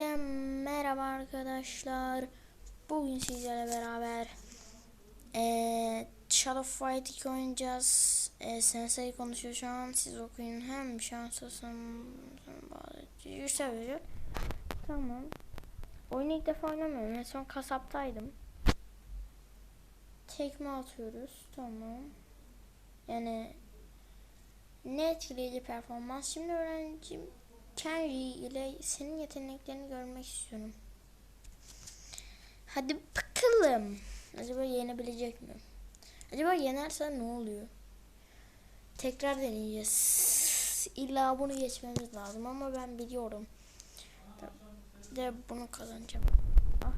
Merhaba arkadaşlar. Bugün sizlerle beraber eee Shadow Fight 2 oynayacağız. Eee Sensei konuşuyor şu an. Siz okuyun. Hem şanslısın. Yüksel veriyor. Tamam. Oyunu ilk defa oynamıyorum. En son kasaptaydım. Tekme atıyoruz. Tamam. Yani ne etkileyici performans. Şimdi öğrencim Kenji ile senin yeteneklerini görmek istiyorum. Hadi bakalım. Acaba yenebilecek mi? Acaba yenerse ne oluyor? Tekrar deneyeceğiz. İlla bunu geçmemiz lazım ama ben biliyorum. De bunu kazanacağım. Ah.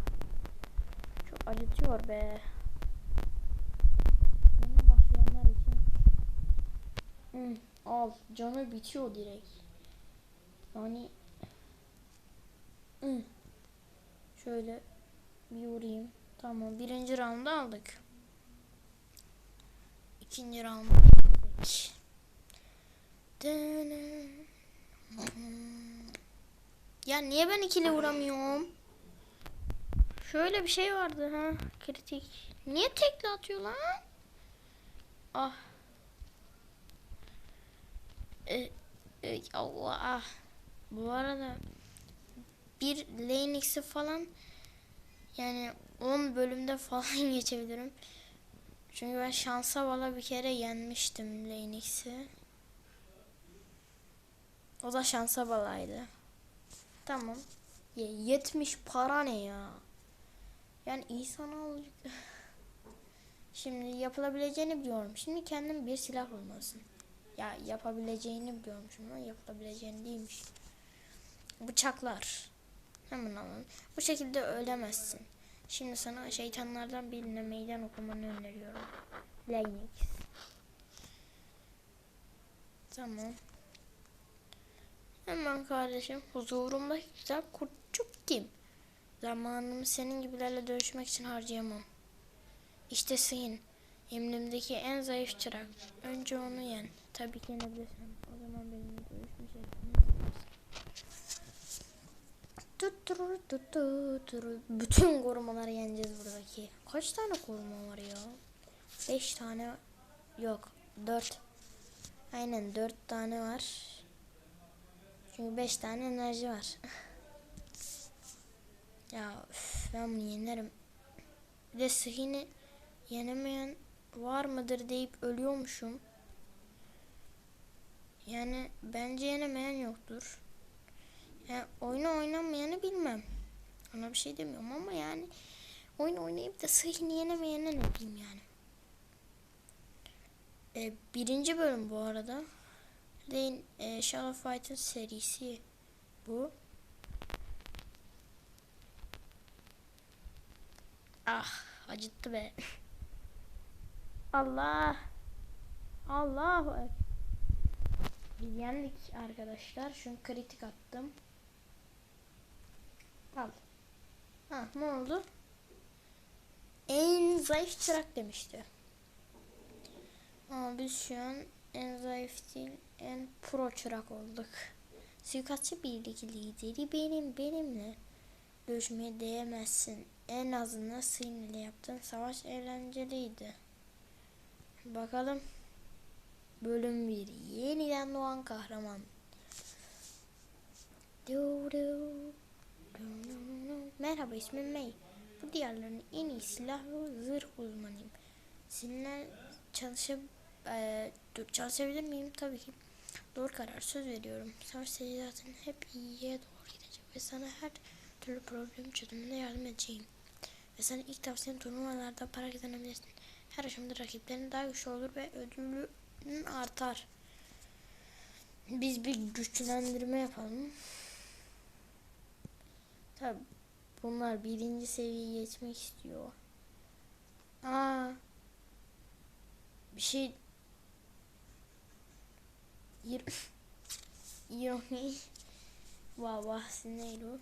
Çok acıtıyor be. Yeni başlayanlar için. Hı, al. Canı bitiyor direkt. Yani şöyle bir vurayım. Tamam. Birinci roundu aldık. İkinci roundu aldık. Ya niye ben ikili vuramıyorum? Şöyle bir şey vardı ha. Kritik. Niye tekli atıyor lan? Ah. E, e, Allah. Bu arada bir Linux'i falan yani 10 bölümde falan geçebilirim. Çünkü ben şansa valla bir kere yenmiştim Linux'i. O da şansa balaydı. Tamam. Ya 70 para ne ya? Yani insan olacak. Şimdi yapılabileceğini biliyorum. Şimdi kendim bir silah olmasın. Ya yapabileceğini biliyormuşum ama yapılabileceğini değilmiş. Bıçaklar. Hemen alalım. Bu şekilde ölemezsin. Şimdi sana şeytanlardan birine meydan okumanı öneriyorum. Linux. Tamam. Hemen kardeşim huzurumda güzel kurtçuk kim? Zamanımı senin gibilerle dövüşmek için harcayamam. İşte senin. Emrimdeki en zayıf çırak. Önce onu yen. Tabii ki yenebilirsen. O zaman benimle dövüşmeyeceksin. Tutturur tutturur. Bütün korumaları yeneceğiz buradaki. Kaç tane koruma var ya? 5 tane yok. 4. Aynen 4 tane var. Çünkü 5 tane enerji var. ya üf, ben bunu yenerim. Bir de sıhhini yenemeyen var mıdır deyip ölüyormuşum. Yani bence yenemeyen yoktur. Yani oyunu oynamayanı bilmem. Ona bir şey demiyorum ama yani oyun oynayıp da sıhhini yenemeyene ne diyeyim yani. Ee, birinci bölüm bu arada. Lane e, Shadow Fight'ın serisi bu. Ah acıttı be. Allah. Ekber. Yendik arkadaşlar. Çünkü kritik attım. Al. Ha ne oldu? En zayıf çırak demişti. Ama biz şu an en zayıf değil en pro çırak olduk. Suikastçı birlik lideri benim benimle. Dövüşmeye değemezsin. En azından seninle yaptığın savaş eğlenceliydi. Bakalım. Bölüm 1. Yeniden doğan kahraman. Du, du, Merhaba ismim May. Bu diyarların en iyi silah ve zırh uzmanıyım. Seninle çalışıp e, dur, çalışabilir miyim? Tabii ki. Doğru karar söz veriyorum. Savaş zaten hep iyiye doğru gidecek ve sana her türlü problem çözümünde yardım edeceğim. Ve sana ilk tavsiyem turnuvalarda para kazanabilirsin. Her aşamada rakiplerin daha güçlü olur ve ödülü artar. Biz bir güçlendirme yapalım. Tabi bunlar birinci seviyeye geçmek istiyor. Aa, bir şey Ironi Vah vah sineylo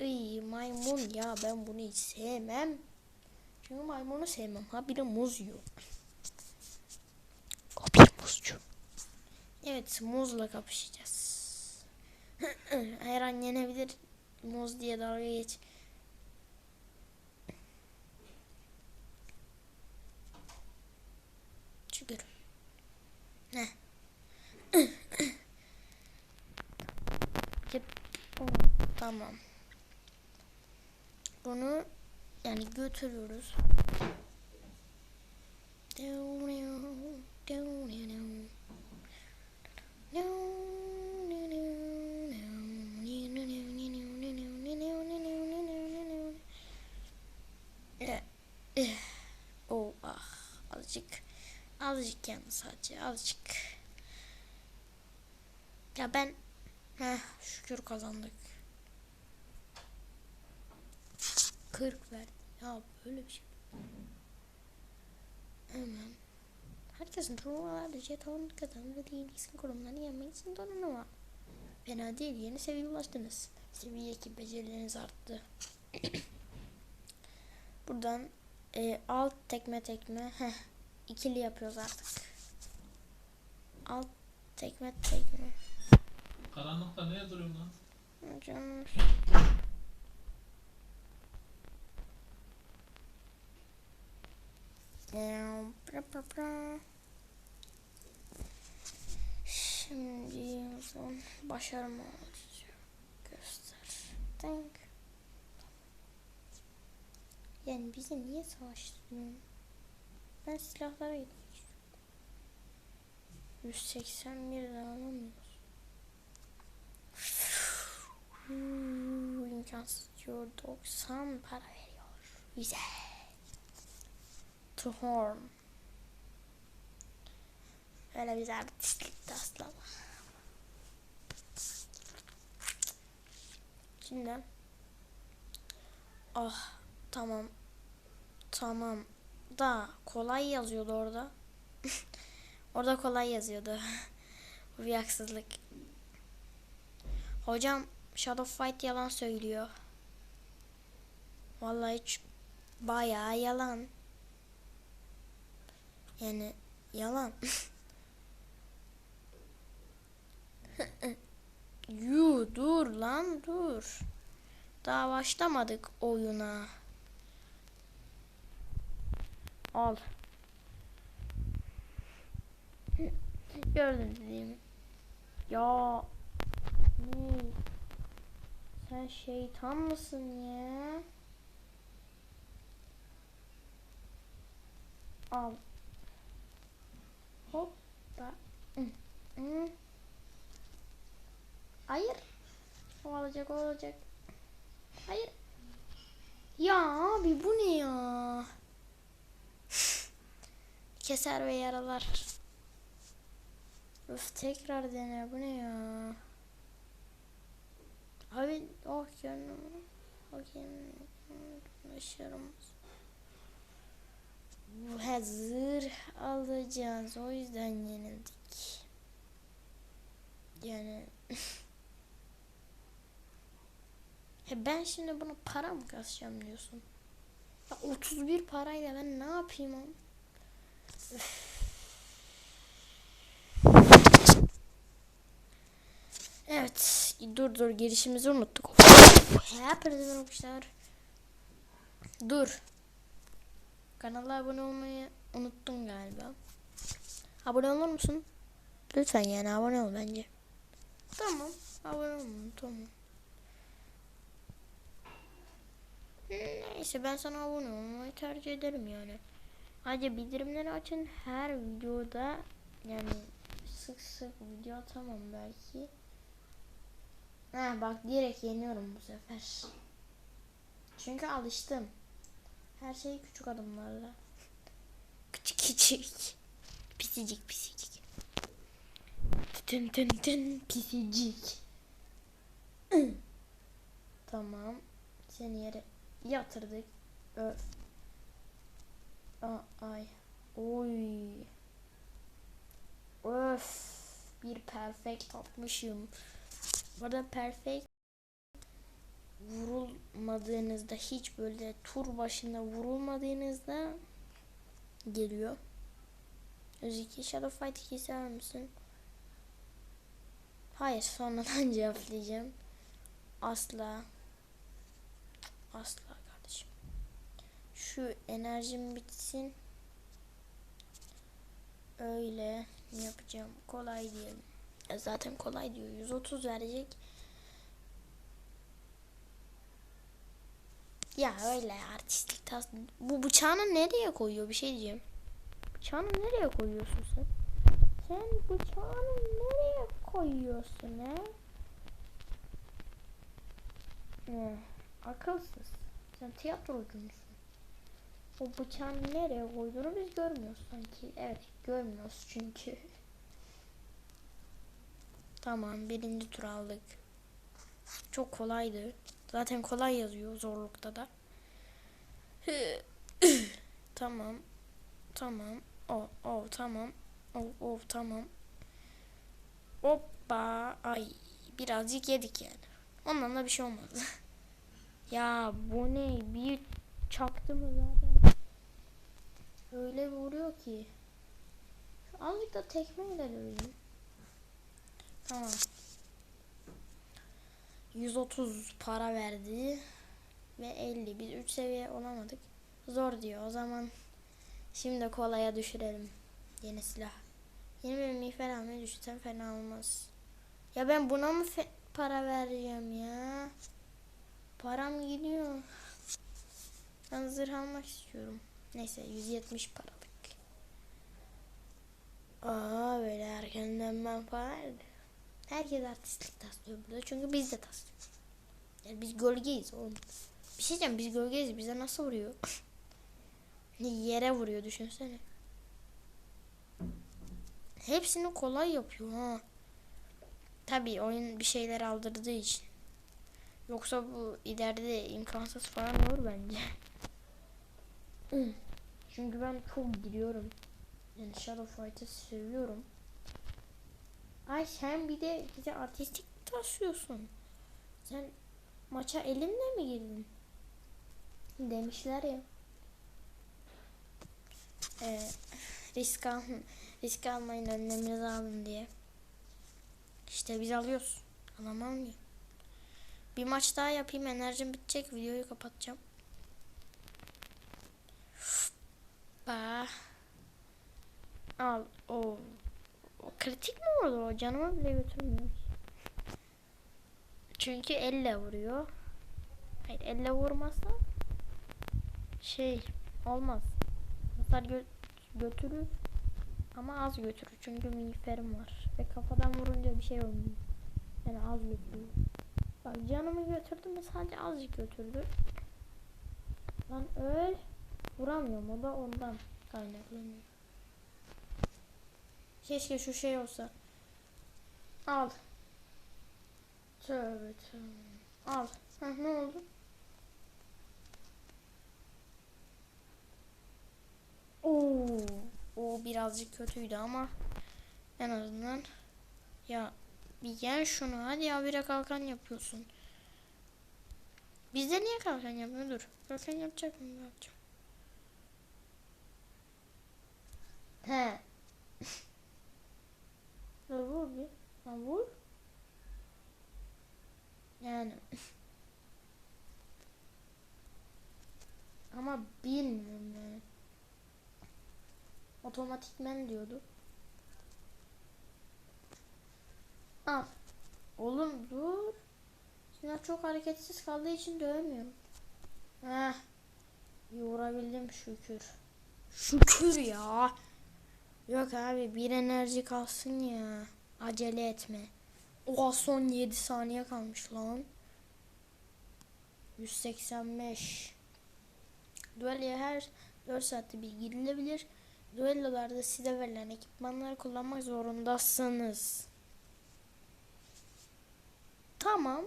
İyi maymun ya ben bunu hiç sevmem. Çünkü maymunu sevmem. Ha bir de muz yiyor. O bir muzcu. Evet muzla kapışacağız. Her an yenebilir Moz diye dalga geç. Şükür. Ne? Hep tamam. Bunu yani götürüyoruz. Oh azıcık yani sadece azıcık. Ya ben heh, şükür kazandık. 40 verdi. Ya böyle bir şey. Hemen. Herkesin turnuvalarda jeton kazandığı değil isim kurumlarını yenmek için turnuva. Fena değil yeni seviye ulaştınız. Seviye 2 becerileriniz arttı. Buradan e, alt tekme tekme heh, ikili yapıyoruz artık. Alt tekme tekme. Karanlıkta neye duruyorsun lan? Bra. Şimdi o zaman başarımı. Göster. Thank. Yani bizi niye savaştırıyorsun? Ben silahlara gitmek istiyorum. 181 de alamıyoruz. İmkansız diyor 90 para veriyor. Güzel. To horn. Öyle bir artistlik taslama. Şimdi. Ah tamam. Tamam. Da kolay yazıyordu orada. orada kolay yazıyordu. Bu bir haksızlık. Hocam Shadow Fight yalan söylüyor. Vallahi hiç bayağı yalan. Yani yalan. Yu dur lan dur. Daha başlamadık oyuna. Al. Gördün değil mi? Ya ne? Sen şeytan mısın ya? Al. Hoppa. Hayır. O olacak o olacak. Hayır. Ya abi bu ne ya? Keser ve yaralar. Öf tekrar dene bu ne ya? Abi oh canım. Oh canım. Başarımız. Hazır alacağız. O yüzden yenildik. Yani He ben şimdi bunu para mı kasacağım diyorsun? Ya 31 parayla ben ne yapayım am? Evet. Dur dur girişimizi unuttuk. Hepinize merhabalar. Dur. Kanala abone olmayı unuttun galiba. Abone olur musun? Lütfen yani abone ol bence. Tamam. Abone olun tamam. Neyse ben sana abone olmayı tercih ederim yani. Hadi bildirimleri açın. Her videoda yani sık sık video atamam belki. Ha bak direkt yeniyorum bu sefer. Çünkü alıştım. Her şey küçük adımlarla. Küçük küçük. Pisicik pisicik. Tın tın tın pisicik. tamam. Seni yere yatırdık. Öf. Ay. Oy. Öf. Bir perfect atmışım. Burada perfect vurulmadığınızda hiç böyle tur başında vurulmadığınızda geliyor. Özellikle Shadow Fight 2 sever misin? Hayır sonradan cevaplayacağım. Asla. Asla. Şu enerjim bitsin. Öyle yapacağım. Kolay diyelim. Zaten kolay diyor. 130 verecek. Ya öyle artistlik tas. Bu bıçağını nereye koyuyor bir şey diyeceğim. Bıçağını nereye koyuyorsun sen? Sen bıçağını nereye koyuyorsun he? Eh, akılsız. Sen tiyatrocu musun? O bıçağını nereye koyduğunu biz görmüyoruz sanki. Evet görmüyoruz çünkü. Tamam birinci tur aldık. Çok kolaydı. Zaten kolay yazıyor zorlukta da. tamam. Tamam. O o tamam. O o tamam. Hoppa. Ay birazcık yedik yani. Ondan da bir şey olmadı. ya bu ne? Bir çaktı mı zaten? Öyle vuruyor ki. Azıcık da tekmeyle döveyim. Tamam. 130 para verdi. Ve 50. Biz 3 seviye olamadık. Zor diyor. O zaman şimdi kolaya düşürelim. Yeni silah. Yeni bir miğfer almayı düşünsem fena olmaz. Ya ben buna mı para vereceğim ya? Param gidiyor. Ben zırh almak istiyorum. Neyse 170 paralık. Aa böyle erkenden ben verdi. Herkes artistlik taslıyor burada. Çünkü biz de taslıyoruz. Yani biz gölgeyiz oğlum. Bir şey diyeceğim biz gölgeyiz. Bize nasıl vuruyor? Yere vuruyor düşünsene. Hepsini kolay yapıyor ha. Tabii oyun bir şeyler aldırdığı için. Yoksa bu ileride de imkansız falan olur bence. Çünkü ben çok giriyorum. Yani Shadow Fight'ı seviyorum. Ay sen bir de bize artistik taşıyorsun. Sen maça elinle mi girdin? Demişler ya. Ee, risk, al risk almayın önleminizi alın diye. İşte biz alıyoruz. Alamam ya. Bir maç daha yapayım enerjim bitecek videoyu kapatacağım. Bah. Al o. kritik mi vurdu o canıma bile götürmüyor. Çünkü elle vuruyor. Hayır elle vurmasa şey olmaz. Hasar gö- götürür ama az götürür. Çünkü miğferim var. Ve kafadan vurunca bir şey olmuyor. Yani az götürüyor. Bak canımı götürdü ve sadece azıcık götürdü. Lan öl. Vuramıyorum o da ondan kaynaklanıyor. Keşke şu şey olsa. Al. Tövbe tövbe. Al. Hah ne oldu? Oo, o birazcık kötüydü ama en azından ya bir yen şunu hadi ya bire kalkan yapıyorsun. Bizde niye kalkan yapmıyor? Dur. Kalkan yapacak mı? Yapacağım. He. Dur vur vur. Yani. Ama bilmiyorum yani. Otomatikmen diyordu. Al. Oğlum dur. Sinan çok hareketsiz kaldığı için dövmüyorum. Heh. Bir vurabildim şükür. Şükür ya. Yok abi bir enerji kalsın ya. Acele etme. Oha son 7 saniye kalmış lan. 185. Duelloya her 4 saatte bir girilebilir. Duellolarda size verilen ekipmanları kullanmak zorundasınız. Tamam.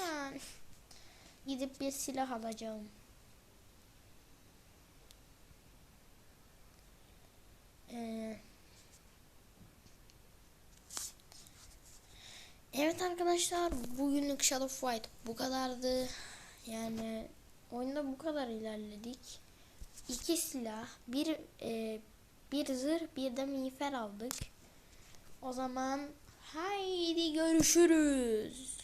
Yani. Gidip bir silah alacağım. Ee, evet arkadaşlar bugünlük Shadow Fight bu kadardı. Yani oyunda bu kadar ilerledik. İki silah, bir e, bir zırh, bir de miğfer aldık. O zaman haydi görüşürüz.